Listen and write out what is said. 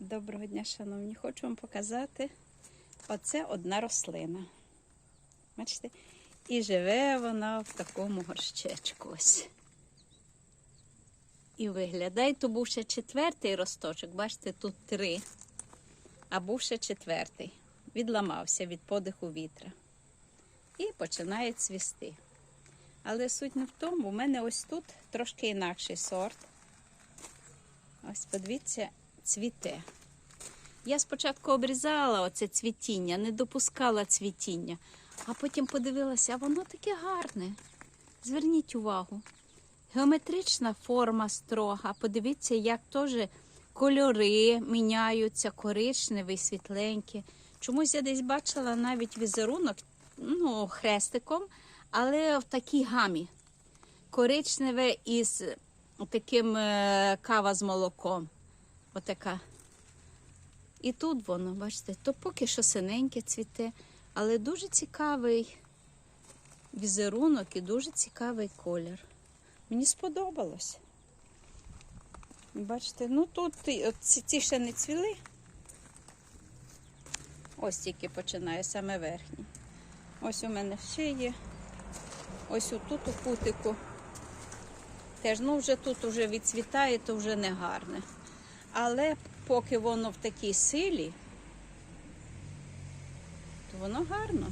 Доброго дня, шановні. Хочу вам показати. Оце одна рослина. Бачите? І живе вона в такому горщечку. Ось. І виглядає, то був ще четвертий росточок. Бачите, тут три. А був ще четвертий. Відламався від подиху вітра. І починає цвісти. Але суть не в тому, у мене ось тут трошки інакший сорт. Ось подивіться, цвіте. Я спочатку обрізала оце цвітіння, не допускала цвітіння, а потім подивилася, воно таке гарне. Зверніть увагу. Геометрична форма строга. Подивіться, як теж кольори міняються, коричневий, світленький. Чомусь я десь бачила навіть візерунок, ну, хрестиком, але в такій гамі. Коричневе із таким е, кава з молоком. Отака. І тут воно, бачите, то поки що синеньке цвіте, але дуже цікавий візерунок і дуже цікавий колір. Мені сподобалось. Бачите, ну тут от ці, ще не цвіли. Ось тільки починає саме верхній. Ось у мене ще є. Ось отут у кутику. Теж, ну вже тут вже відцвітає, то вже не гарне. Але поки воно в такій силі, то воно гарно.